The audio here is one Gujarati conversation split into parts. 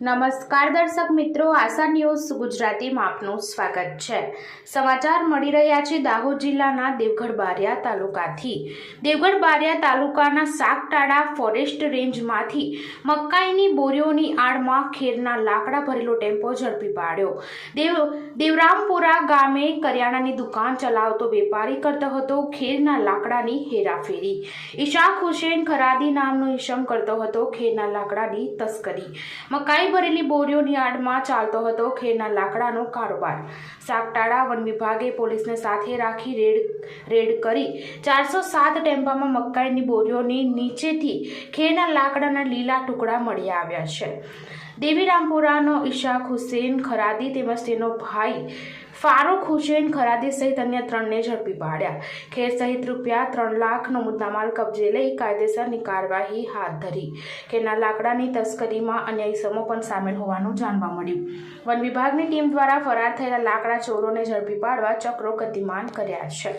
નમસ્કાર દર્શક મિત્રો, આશા ન્યૂઝ ગુજરાતીમાં આપનું સ્વાગત છે. સમાચાર મળી રહ્યા છે દાહોદ જિલ્લાના દેવગઢ બારિયા તાલુકાથી. દેવગઢ બારિયા તાલુકાના સાગટાડા ફોરેસ્ટ રેન્જમાંથી મકાઈની બોરીઓની આડમાં ખેરના લાકડા ભરેલો ટેમ્પો ઝડપી પાડ્યો. દેવ, દેવરામપુરા ગામે કરિયાણાની દુકાન ચલાવતો વેપારી કરતો હતો, ખેરના લાકડાની હેરાફેરી. ઈશાક હુસેન ખરાદી નામનો ઈશમ કરતો હતો, ખેરના લાકડાની તસ્કરી. મકાઈ ભરેલી બોરીઓની આડમાં ચાલતો હતો ખેરના લાકડાનો કારોબાર. સાગટાળા વન વિભાગે પોલીસને સાથે રાખી રેડ રેડ કરી ચારસો સાત ટેમ્પામાં મકાઈની બોરીઓની નીચેથી ખેરના લાકડાના લીલા ટુકડા મળી આવ્યા છે. દેવીરામપુરાનો ઈશાક હુસેન ખરાદી તેમજ તેનો ભાઈ ફારૂક હુસેન ખરાદી સહિત અન્ય ત્રણને ઝડપી પાડ્યા. ખેર સહિત રૂપિયા ત્રણ લાખનો મુદ્દામાલ કબજે લઈ કાયદેસરની કાર્યવાહી હાથ ધરી. ખેરના લાકડાની તસ્કરીમાં અન્ય ઇસમો પણ સામેલ હોવાનું જાણવા મળ્યું. વન વિભાગની ટીમ દ્વારા ફરાર થયેલા લાકડા ચોરોને ઝડપી પાડવા ચક્રો ગતિમાન કર્યા છે.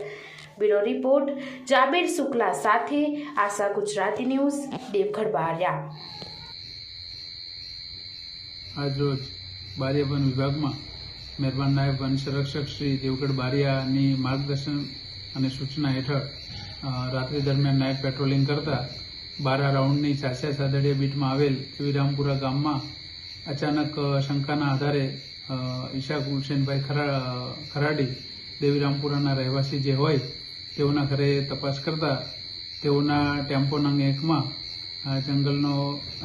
બ્યુરો રિપોર્ટ, જાબીર શુક્લા સાથે આશા ગુજરાતી ન્યૂઝ દેવગઢ બારિયા. આજરોજ બારિયા વન વિભાગમાં મહેરબાન નાયબ વન સંરક્ષક શ્રી દેવગઢ બારિયાની માર્ગદર્શન અને સૂચના હેઠળ રાત્રિ દરમિયાન નાઇટ પેટ્રોલિંગ કરતા બારા રાઉન્ડની સાસિયા સાદડિયા બીટમાં આવેલ ત્રિરામપુરા ગામમાં અચાનક શંકાના આધારે ઈશાક હુસેનભાઈ ખરાડી દેવીરામપુરાના રહેવાસી જે હોય તેઓના ઘરે તપાસ કરતા તેઓના ટેમ્પો એકમાં જંગલનો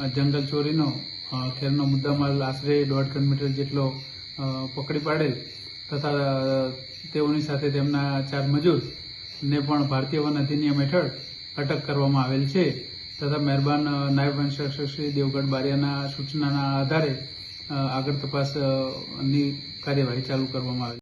જંગલ ચોરીનો ખેરનો મુદ્દામાલ આશરે દોઢ કિલોમીટર જેટલો પકડી પાડેલ તથા તેઓની સાથે તેમના ચાર મજૂર ને પણ ભારતીય વન અધિનિયમ હેઠળ અટક કરવામાં આવેલ છે તથા મહેરબાન નાયબ વનસંરક્ષક શ્રી દેવગઢ બારિયાના સૂચનાના આધારે આગળ તપાસની કાર્યવાહી ચાલુ કરવામાં આવેલ